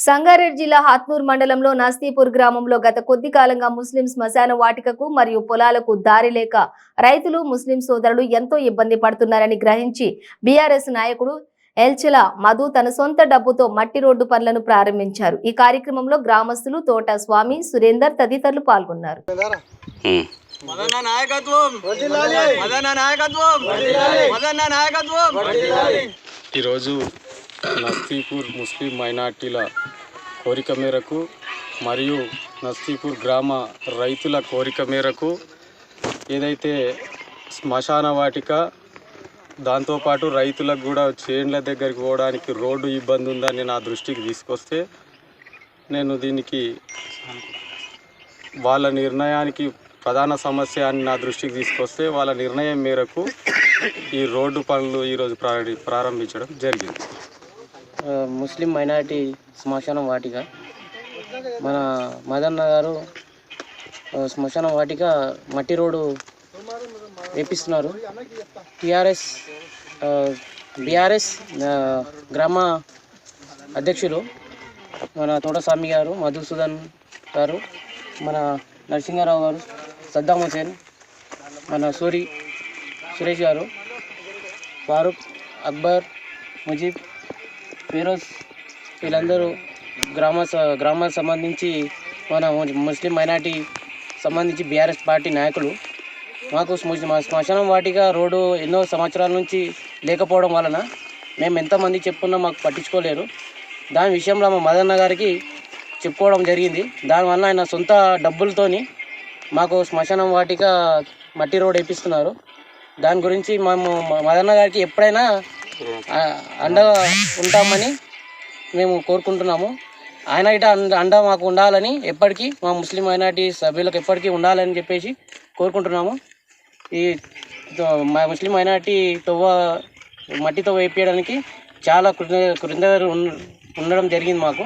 సంగారెడ్డి జిల్లా హాత్నూర్ మండలంలో నస్తీపూర్ గ్రామంలో గత కొద్ది కాలంగా ముస్లిం శ్మశాన వాటికకు మరియు పొలాలకు దారి లేక రైతులు ముస్లిం సోదరులు ఎంతో ఇబ్బంది పడుతున్నారని గ్రహించి బీఆర్ఎస్ నాయకుడు ఎల్చెల మధు తన సొంత డబ్బుతో మట్టి రోడ్డు పనులను ప్రారంభించారు. ఈ కార్యక్రమంలో గ్రామస్తులు తోట స్వామి సురేందర్ తదితరులు పాల్గొన్నారు. ఉమ్. మదన్న నాయకత్వం! మదన్న నాయకత్వం! మదన్న నాయకత్వం! ఈరోజు నస్తీపూర్ ముస్లిం మైనార్టీల కోరిక మేరకు మరియు నస్తీపూర్ గ్రామ రైతుల కోరిక మేరకు ఏదైతే శ్మశాన వాటిక దాంతోపాటు రైతులకు కూడా చేన్ల దగ్గరికి పోవడానికి రోడ్డు ఇబ్బంది ఉందని నా దృష్టికి తీసుకొస్తే నేను దీనికి వాళ్ళ నిర్ణయానికి ప్రధాన సమస్య అని నా దృష్టికి తీసుకొస్తే వాళ్ళ నిర్ణయం మేరకు ఈ రోడ్డు పనులు ఈరోజు ప్రారంభించడం జరిగింది. ముస్లిం మైనారిటీ శ్మశానం వాటిక. మన మదన్న గారు శ్మశానం వాటిక మట్టి రోడ్డు వేపిస్తున్నారు. టిఆర్ఎస్ బీఆర్ఎస్ గ్రామ అధ్యక్షులు మన తోటస్వామి గారు మధుసూదన్ గారు మన నరసింహారావు గారు సద్దాం హుసేన్ మన సూరి సురేష్ గారు ఫారూక్ అక్బర్ ముజీబ్ ఫిరోజ్ వీళ్ళందరూ గ్రామ స- గ్రామానికి సంబంధించి మన ముస్లిం మైనార్టీ సంబంధించి బీఆర్ఎస్ పార్టీ నాయకులు. మాకు స్మ- శ్మశానం వాటిగా రోడ్డు ఎన్నో సంవత్సరాల నుంచి లేకపోవడం వలన మేము ఎంతమంది చెప్పుకున్నా మాకు పట్టించుకోలేరు. దాని విషయంలో మా మదన్న గారికి చెప్పుకోవడం జరిగింది. దానివల్ల ఆయన సొంత డబ్బులతోని మాకు శ్మశానం వాటిక మట్టి రోడ్ వేపిస్తున్నారు. దాని గురించి మేము మదన్న గారికి ఎప్పుడైనా అండగా ఉంటామని మేము కోరుకుంటున్నాము. ఆయన ఇట అండ అండ మాకు ఉండాలని ఎప్పటికీ మా ముస్లిం మైనార్టీ సభ్యులకు ఎప్పటికీ ఉండాలని చెప్పేసి కోరుకుంటున్నాము. ఈ మా ముస్లిం మైనార్టీ తవ్వ మట్టితో వేపించడానికి చాలా కృతజ్ఞ కృతజ్ఞతలు ఉండడం జరిగింది మాకు.